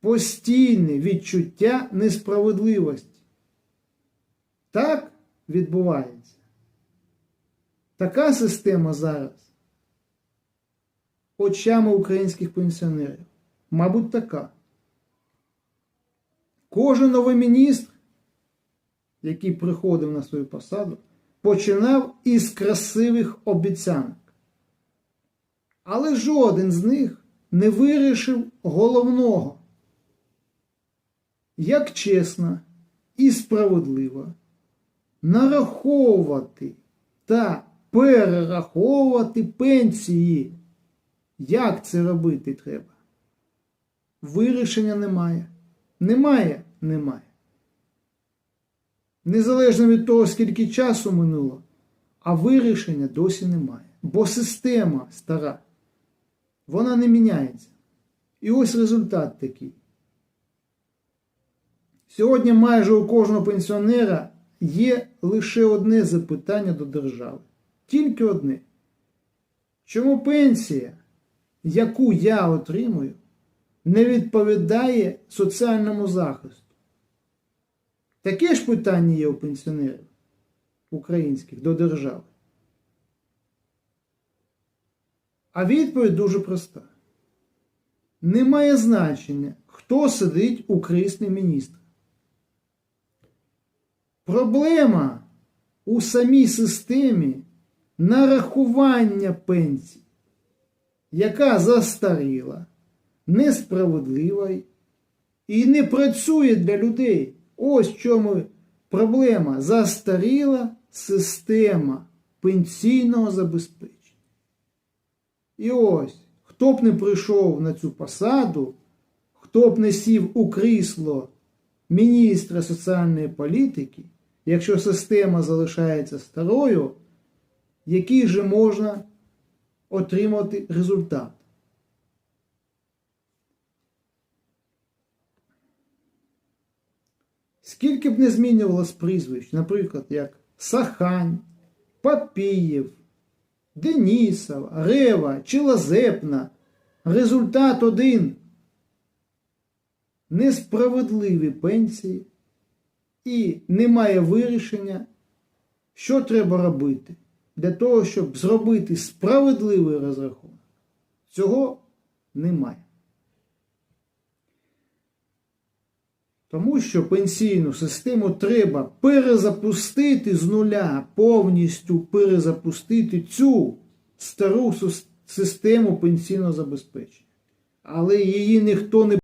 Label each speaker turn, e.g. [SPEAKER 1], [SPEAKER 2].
[SPEAKER 1] постійне відчуття несправедливості. Так відбувається. Така система зараз очами українських пенсіонерів. Мабуть, така. Кожен новий міністр, який приходив на свою посаду, починав із красивих обіцянок. Але жоден з них не вирішив головного. Як чесно і справедливо нараховувати та перераховувати пенсії. Як це робити треба? Вирішення немає. Немає? Немає. Незалежно від того, скільки часу минуло, а вирішення досі немає. Бо система стара, вона не міняється. І ось результат такий. Сьогодні майже у кожного пенсіонера є лише одне запитання до держави. Тільки одне. Чому пенсія, яку я отримую, не відповідає соціальному захисту? Таке ж питання є у пенсіонерів українських до держави. А відповідь дуже проста. Немає значення, хто сидить у кріслі міністра. Проблема у самій системі нарахування пенсій, яка застаріла, несправедлива і не працює для людей. Ось в чому проблема. Застаріла система пенсійного забезпечення. І ось, хто б не прийшов на цю посаду, хто б не сів у крісло міністра соціальної політики, якщо система залишається старою, який же можна отримати результат? Скільки б не змінювалось прізвищ, наприклад, як Сахань, Папієв, Денісов, Рева чи Лазепна, результат один несправедливі пенсії і немає вирішення, що треба робити для того, щоб зробити справедливий розрахунок. Цього немає. Тому що пенсійну систему треба перезапустити з нуля, повністю перезапустити цю стару систему пенсійного забезпечення. Але її ніхто не